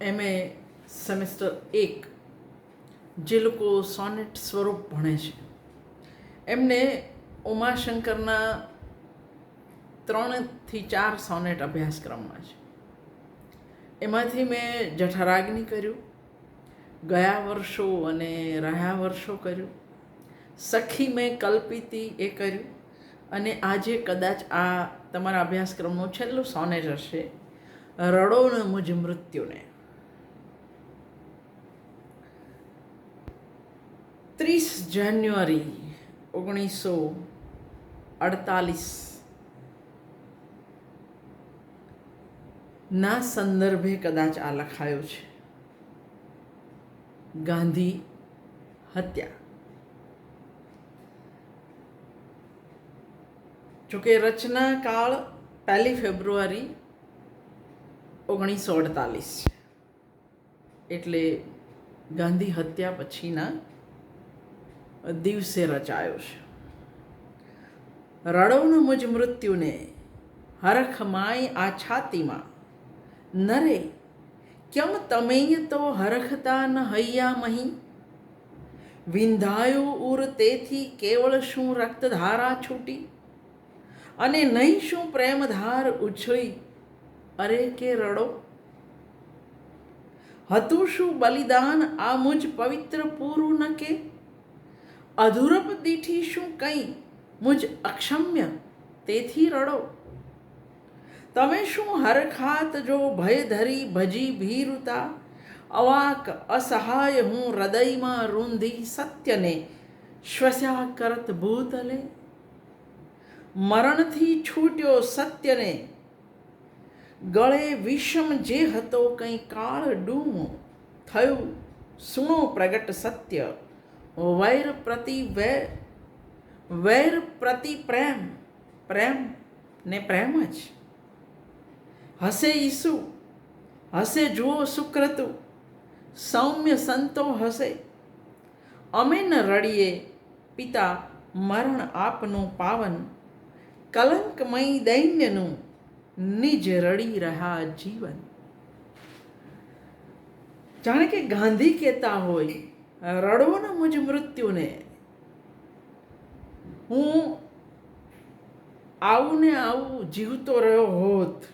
MA semester એક જે લોકો સોનેટ સ્વરૂપ ભણે છે. એમને ઉમાશંકરના ત્રણથી ચાર સોનેટ અભ્યાસક્રમમાં છે. એમાંથી મેં જઠરાગ્નિ કર્યું, ગયા વર્ષો અને રહ્યા વર્ષો કર્યું. સખી મેં કલ્પિતી એ કર્યું અને આજે કદાચ આ તમારા અભ્યાસક્રમનું છેલ્લો સોનેટ હશે. રડો ને મુજ મૃત્યુને. ત્રીસ જાન્યુઆરી ઓગણીસો અડતાલીસ. ના સંદર્ભે કદાચ આ લખાયો છે. ગાંધી હત્યા. જોકે રચના કાળ પહેલી ફેબ્રુઆરી ઓગણીસો અડતાલીસ છે. એટલે ગાંધી હત્યા પછીના દિવસે રચાયો છે. રડવનું મુજ મૃત્યુને હરખ માય આ છાતીમાં. નરે કેમ તમેય તો હરખતા ન હૈયા મહી? વિંધાયું ઉર તેથી કેવળ શું રક્તધારા છૂટી? અને નહીં શું પ્રેમધાર ઉછળી? અરે કે રડો? હતું શું બલિદાન આ મુજ પવિત્ર પૂરું ન કે? અધૂરપ દીઠી શું કંઈ? મુજ અક્ષમ્ય, તેથી રડો. તમે શું હરખાત જો ભય ધરી ભજી ભીરુતા? અવાક અસહાય હું હૃદયમાં રૂંધી સત્યને શ્વસ્યા કરત ભૂતલે? મરણથી છૂટ્યો સત્યને? ગળે વિષમ જે હતો કંઈ કાળ ડૂમો? થયું, સુણો પ્રગટ સત્ય. વૈર પ્રતિ વૈર પ્રતિ પ્રેમ પ્રેમ ને પ્રેમ જ. હસે ઈસુ, હસે જુઓ સુક્રતુ, સૌમ્ય સંતો હસે. અમે ન રડીએ, પિતા મરણ આપનું પાવન, કલંકમય દૈન્યનું નિજ રડી રહ્યા જીવન. જાણે કે ગાંધી કહેતા હોય રડો ને મુજ મૃત્યુને હું આવું ને આવું જીવતો રહ્યો હોત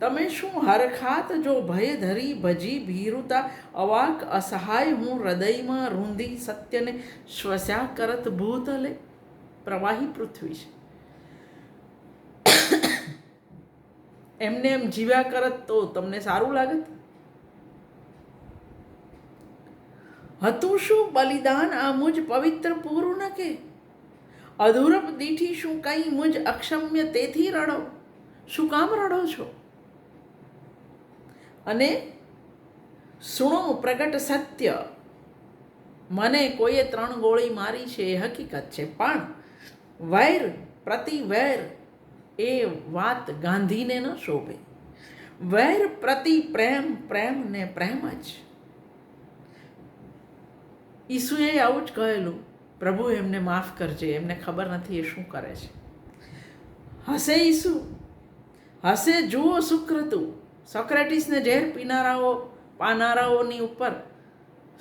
તમે શું હરખાત જો ભય ધરી ભજી ભીરુતા અવાક અસહાય હું હૃદયમાં રૂંધી સત્યને શ્વસ્યા કરત ભૂતલે પ્રવાહી પૃથ્વી છે એમને એમ જીવ્યા કરત તો તમને સારું લાગત હતું શું બલિદાન આ મુજ પવિત્ર પૂરું ન કે અધૂરપ દીઠી શું કંઈ મુજ અક્ષમ્ય તેથી રડો? શું કામ રડો છો? અને સુણો પ્રગટ સત્ય. મને કોઈએ ત્રણ ગોળી મારી છે એ હકીકત છે, પણ વૈર પ્રતિ વૈર એ વાત ગાંધીને ન શોભે. વૈર પ્રતિ પ્રેમ પ્રેમ ને પ્રેમ જ. ઈસુએ આવું જ કહેલું, પ્રભુ, એમને માફ કરજે, એમને ખબર નથી એ શું કરે છે. હસે ઈસુ હસે જુઓ સુક્રતું. સોક્રેટિસને ઝેર પીનારાઓ, પાનારાઓની ઉપર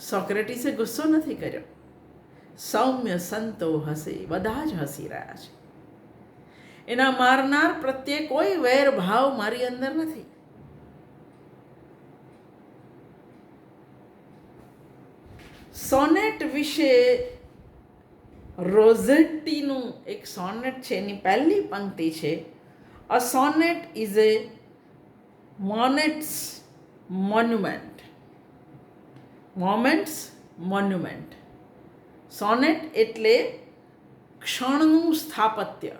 સોક્રેટિસે ગુસ્સો નથી કર્યો. સૌમ્ય સંતો હસે બધા જ હસી રહ્યા છે. એના મારનાર પ્રત્યે કોઈ વેર ભાવ મારી અંદર નથી. સોનેટ વિશે રોઝેટ્ટીનું એક સોનેટ છે, એની પહેલી પંક્તિ છે. A sonnet is a moment's monument moment's monument sonnet એટલે ક્ષણનું સ્થાપત્ય.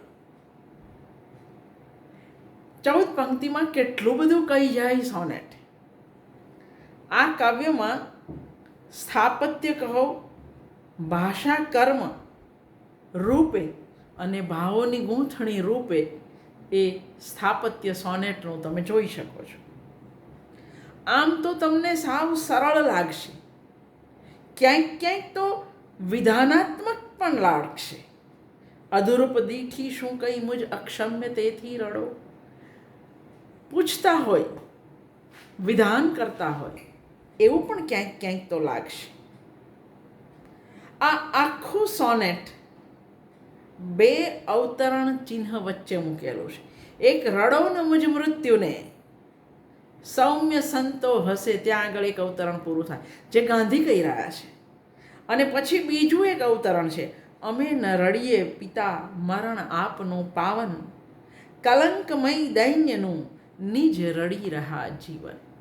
ચૌદ પંક્તિમાં કેટલું બધું કહી જાય સોનેટ? આ કાવ્યમાં સ્થાપત્ય કહો, ભાષા કર્મ રૂપે અને ભાવોની ગૂંથણી રૂપે એ સ્થાપત્ય સોનેટનું તમે જોઈ શકો છો. આમ તો તમને સાવ સરળ લાગશે. ક્યાંક ક્યાંક તો વિધાનાત્મક પણ લાગશે. અધુરૂપ દીઠી શું કંઈ મુજ અક્ષમ્ય તેથી રડો? પૂછતા હોય, વિધાન કરતા હોય એવું પણ ક્યાંક ક્યાંક તો લાગશે. આ આખું સોનેટ બે અવતરણ ચિહ્ન વચ્ચે મૂકેલું છે. એક રડોને મુજ મૃત્યુને. સૌમ્ય સંતો હશે, ત્યાં આગળ એક અવતરણ પૂરું થાય. જે ગાંધી કહી રહ્યા છે. અને પછી બીજું એક અવતરણ છે. અમે ન રડીએ પિતા, મરણ આપનું પાવન. કલંકમય દૈન્યનું નિજ રડી રહ્યા જીવન.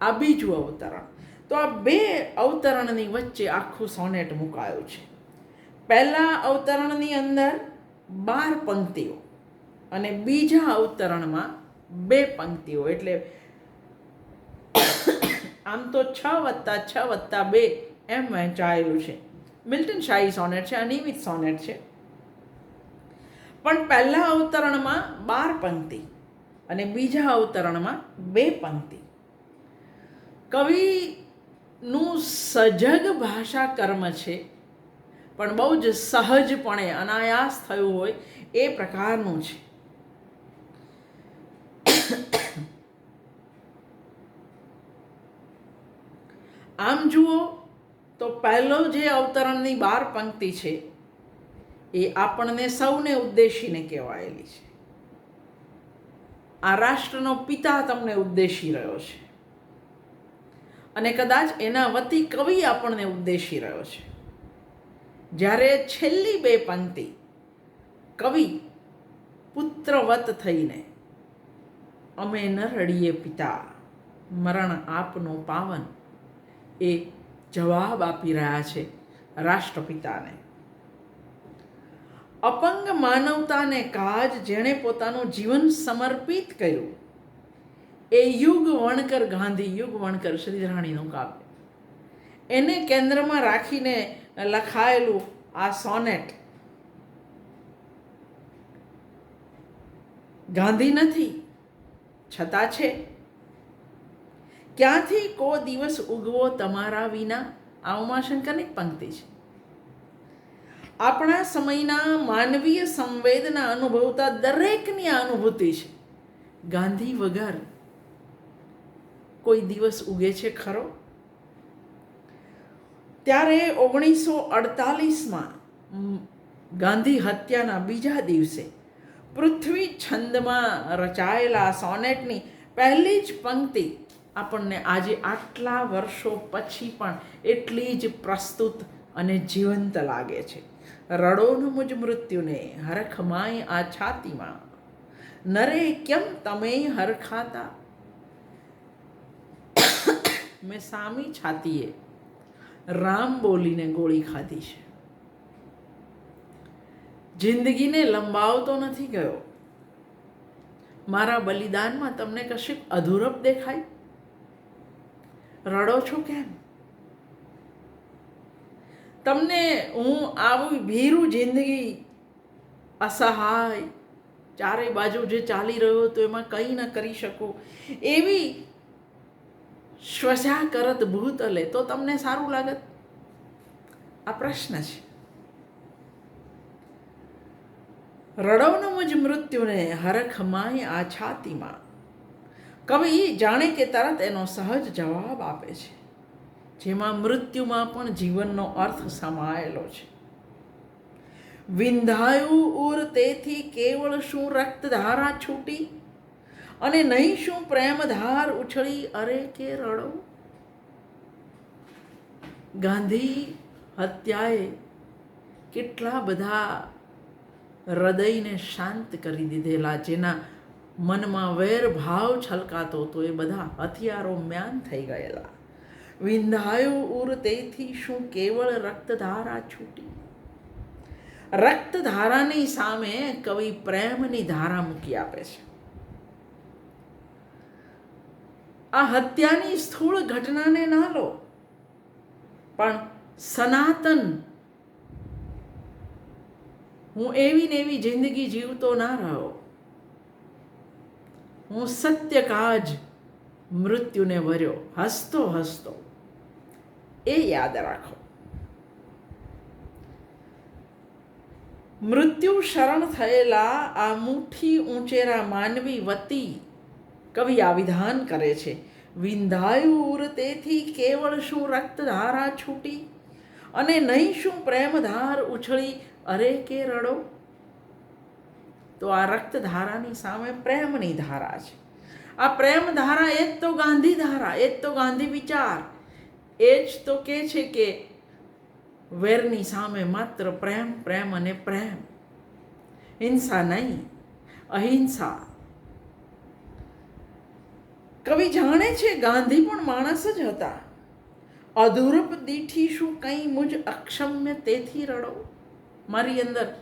આ બીજું અવતરણ. તો આ બે અવતરણની વચ્ચે આખું સોનેટ મુકાયું છે. પહેલા અવતરણની અંદર બાર પંક્તિઓ અને બીજા અવતરણમાં બે પંક્તિઓ. એટલે આમ તો છ વત્તા છ વત્તા બે એમ વહેંચાયેલું છે. મિલ્ટન શાહી સોનેટ છે, અનિયમિત સોનેટ છે. પણ પહેલા અવતરણમાં બાર પંક્તિ અને બીજા અવતરણમાં બે પંક્તિ. કવિનું સજગ ભાષા કર્મ છે, પણ બહુ જ સહજપણે અનાયાસ થયું હોય એ પ્રકારનું છે. આમ જુઓ તો પહેલો જે અવતરણની બાર પંક્તિ છે, એ આપણને સૌને ઉદ્દેશીને કહેવાયેલી છે. આ રાષ્ટ્રનો પિતા તમને ઉદ્દેશી રહ્યો છે. અને કદાચ એના વતી કવિ આપણને ઉદ્દેશી રહ્યો છે. જ્યારે છેલ્લી બે પંક્તિ કવિ પુત્રવત થઈને, અમે ન રડીએ પિતા, મરણ આપનો પાવન એ જવાબ આપી રહ્યા છે રાષ્ટ્રપિતાને. અપંગ માનવતાને કાજ જેણે પોતાનું જીવન સમર્પિત કર્યું એ યુગ વણકર ગાંધી, યુગ વણકર શ્રીરાણીનું કાવ્ય. એને કેન્દ્રમાં રાખીને લખાયેલું આ સોનેટ ગાંધી નથી, છતાં છે. ક્યાંથી કો દિવસ ઉગવો તમારા વિના? આ ઉમાશંકરની પંક્તિ છે. આપણા સમયના માનવીય સંવેદના અનુભવતા દરેકની અનુભૂતિ છે. ગાંધી વગર કોઈ દિવસ ઉગે છે ખરો? ત્યારે ઓગણીસો અડતાલીસમાં ગાંધી હત્યાના બીજા દિવસે પૃથ્વી છંદમાં રચાયેલા સોનેટની પહેલી જ પંક્તિ આપણને આજે આટલા વર્ષો પછી પણ એટલી જ પ્રસ્તુત અને જીવંત લાગે છે. રડોનું મુજ મૃત્યુને હરખમાય આ છાતીમાં. નરે કેમ તમે હરખાતા? મેં સામી છાતીએ રામ બોલીને ગોળી ખાધી છે. જિંદગીને લંબાવતો નથી ગયો. મારા બલિદાનમાં તમને કશીક અધૂરપ દેખાય? રડો છો કેમ? તમને હું આવું ભીરું જિંદગી અસહાય, ચારે બાજુ જે ચાલી રહ્યો હતો એમાં કંઈ ન કરી શકું. એવી શ્વસા કરત ભૂતલે તો તમને સારું લાગત? આ પ્રશ્ન છે. રડવનું મુજ મૃત્યુને હરખમાય આ છાતીમાં કવિ જાણે કે તરત એનો સહજ જવાબ આપે છે. જેમાં મૃત્યુમાં પણ જીવનનો અર્થ સમાયેલો છે. વિંધાયું ઉર તેથી કેવળ શું રક્તધારા છૂટી? અને નહીં શું પ્રેમધાર ઉછળી અરે કે રડો ગાંધી હત્યાએ કેટલા બધા હૃદયને શાંત કરી દીધેલા, જેના મનમાં વેર ભાવ છલકાતો તો એ બધા હથિયારો મ્યાન થઈ ગયેલા. વિંધાયો ઉર તેથી શું કેવળ રક્તધારા છૂટી? રક્તધારાની સામે કવિ પ્રેમની ધારા મૂકી આપે છે. આ હત્યાની સ્થૂળ ઘટનાને ના લો. પણ સનાતન હું એવી ને એવી જિંદગી જીવતો ના રહ્યો. હું સત્ય કાજ મૃત્યુને વર્યો. હસતો હસતો. એ યાદ રાખો. મૃત્યુ શરણ થયેલા આ મુઠ્ઠી ઊંચેરા માનવી વતી કવિ આ વિધાન કરે છે. વિંધાયુર તેથી કેવળ શું રક્તધારા છૂટી? અને નહીં શું પ્રેમધાર ઉછળી? અરે કે રડો? તો આ રક્તધારાની સામે પ્રેમની ધારા છે. આ પ્રેમ ધારા એ જ તો ગાંધી ધારા, એ જ તો ગાંધી વિચાર. એ જ તો કે છે કે વેરની સામે માત્ર પ્રેમ પ્રેમ અને પ્રેમ. હિંસા નહીં, અહિંસા કવિ જાણે છે, ગાંધી પણ માણસ જ હતા. અધુરપ દીઠી શું કંઈ મુજ અક્ષમ્ય તેથી રડો? મારી અંદર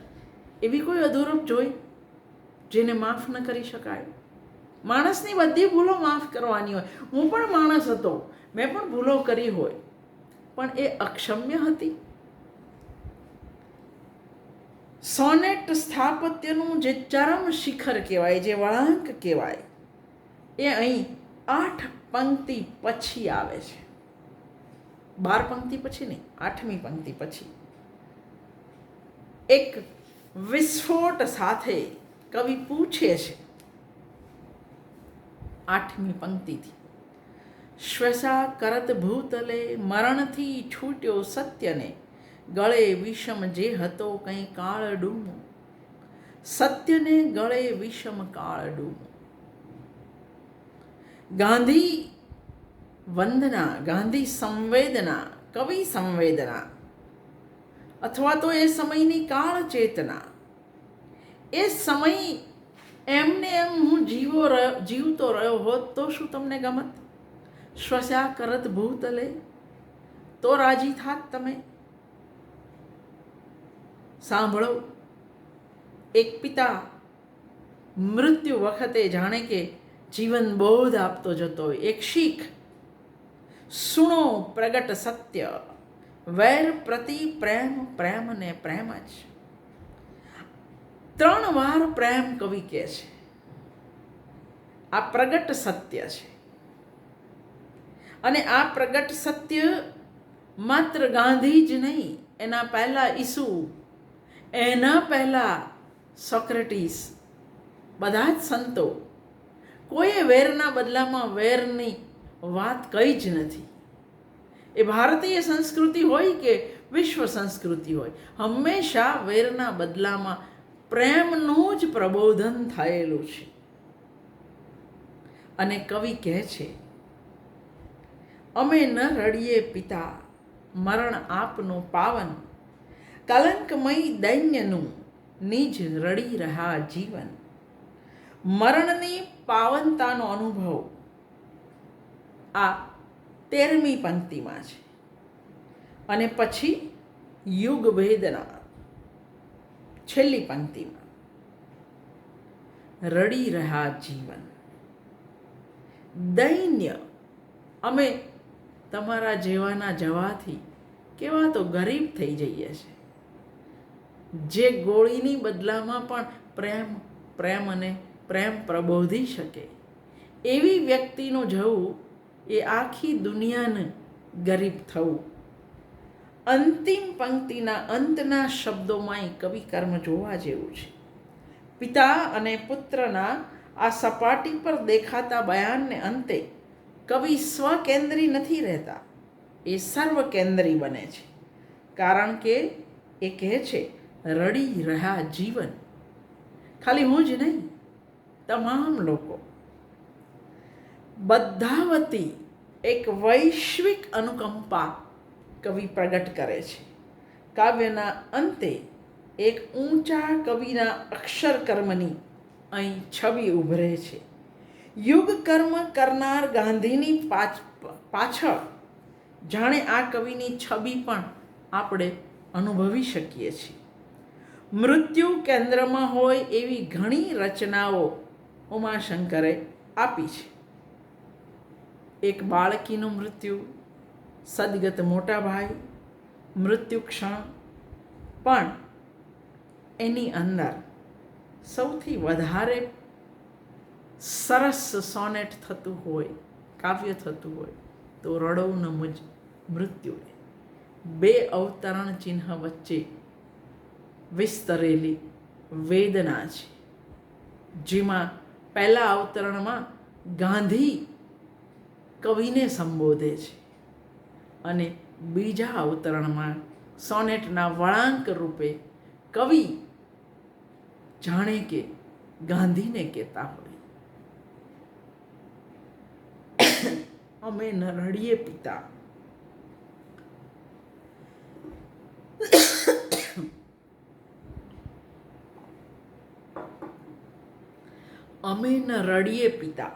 એવી કોઈ અધૂરપ જોઈ જેને માફ ન કરી શકાય? માણસની બધી ભૂલો માફ કરવાની હોય. હું પણ માણસ હતો. મેં પણ ભૂલો કરી હોય. પણ એ અક્ષમ્ય હતી. સોનેટ સ્થાપત્યનું જે ચરમ શિખર કહેવાય, જે વળાંક કહેવાય. એ અહીં આઠ પંક્તિ પછી આવે છે. બાર પંક્તિ પછી નહીં, આઠમી પંક્તિ પછી. એક વિસ્ફોટ સાથે કવિ પૂછે છે આઠમી પંક્તિથી, શ્વસા કરત ભૂતલે મરણથી છૂટ્યો સત્યને, ગળે વિષમ જે હતો કંઈ કાળ ડૂમો. સત્યને ગળે વિષમ કાળ ડૂમો. ગાંધી વંદના ગાંધી સંવેદના કવિ સંવેદના અથવા તો એ સમયની કાળ ચેતના એ સમય એમને એમ હું જીવો રહ્યો જીવતો રહ્યો હોત તો શું તમને ગમત શ્વસા કરત ભૂતલે તો રાજી થાત તમે સાંભળો એક પિતા મૃત્યુ વખતે જાણે કે જીવન બોધ આપતો જતો હોય. એક શીખ, સુણો પ્રગટ સત્ય, વૈર પ્રતિ પ્રેમ પ્રેમ ને પ્રેમ જ. ત્રણ વાર પ્રેમ કવિ કહે છે. આ પ્રગટ સત્ય છે. અને આ પ્રગટ સત્ય માત્ર ગાંધી જ નહીં, એના પહેલાં ઈસુ, એના પહેલાં સોક્રેટીસ, બધા જ સંતો કોઈએ વેરના બદલામાં વેરની વાત કઈ જ નથી. એ ભારતીય સંસ્કૃતિ હોય કે વિશ્વ સંસ્કૃતિ હોય, હંમેશા વેરના બદલામાં પ્રેમનું જ પ્રબોધન થયેલું છે. અને કવિ કહે છે, અમે ન રડીએ પિતા, મરણ આપનું પાવન. કલંકમય દૈન્યનું નિજ રડી રહ્યા જીવન. મરણની પાવનતાનો અનુભવ આ તેરમી પંક્તિમાં છે. અને પછી યુગ વેદના છેલ્લી પંક્તિમાં. રડી રહ્યા જીવન. દૈન્ય. અમે તમારા જેવાના જવાથી કેવા તો ગરીબ થઈ જઈએ છે. જે ગોળીની બદલામાં પણ પ્રેમ પ્રેમ અને પ્રેમ પ્રબોધી શકે. એવી વ્યક્તિનું જવું એ આખી દુનિયાને ગરીબ થવું. અંતિમ પંક્તિના અંતના શબ્દોમાંય કવિ કર્મ જોવા જેવું છે. પિતા અને પુત્રના આ સપાટી પર દેખાતા બયાનને અંતે કવિ સ્વકેન્દ્રી નથી રહેતા. એ સર્વકેન્દ્રી બને છે. કારણ કે એ કહે છે, રડી રહ્યા જીવન. ખાલી હું જ નહીં તમામ લોકો. બધા વતી એક વૈશ્વિક અનુકંપા કવિ પ્રગટ કરે છે. કાવ્યના અંતે એક ઊંચા કવિના અક્ષર કર્મની અહીં છબી ઉભરે છે. યુગ કર્મ કરનાર ગાંધીની પાછ, પાછળ જાણે આ કવિની છબી પણ આપણે અનુભવી શકીએ છીએ. મૃત્યુ કેન્દ્રમાં હોય એવી ઘણી રચનાઓ ઉમાશંકરે આપી છે. એક બાળકીનું મૃત્યુ, સદગત મોટા ભાઈ મૃત્યુ ક્ષણ, પણ એની અંદર સૌથી વધારે સરસ સોનેટ થતું હોય, કાવ્ય થતું હોય, તો રડો ન મુજ મૃત્યુ બે અવતરણ ચિહ્ન વચ્ચે વિસ્તરેલી વેદના છે. જેમાં પહેલા અવતરણમાં ગાંધી કવિને સંબોધે છે. અને બીજા અવતરણમાં સોનેટના વળાંક રૂપે કવિ જાણે કે ગાંધીને કહેતા હોય. અમે નરળીએ પિતા. અમે ન રડીએ પિતા.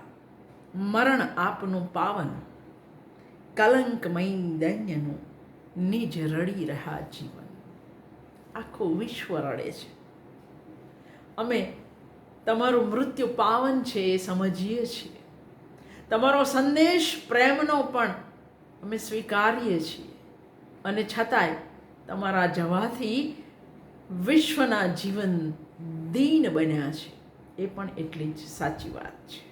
મરણ આપનું પાવન. કલંકમય દૈન્યનું નિજ રડી રહ્યા જીવન. આખું વિશ્વ રડે છે. અમે તમારું મૃત્યુ પાવન છે એ સમજીએ છીએ. તમારો સંદેશ પ્રેમનો પણ અમે સ્વીકારીએ છીએ. અને છતાંય તમારા જવાથી વિશ્વના જીવન દીન બન્યા છે. એ પણ એટલી જ સાચી વાત છે.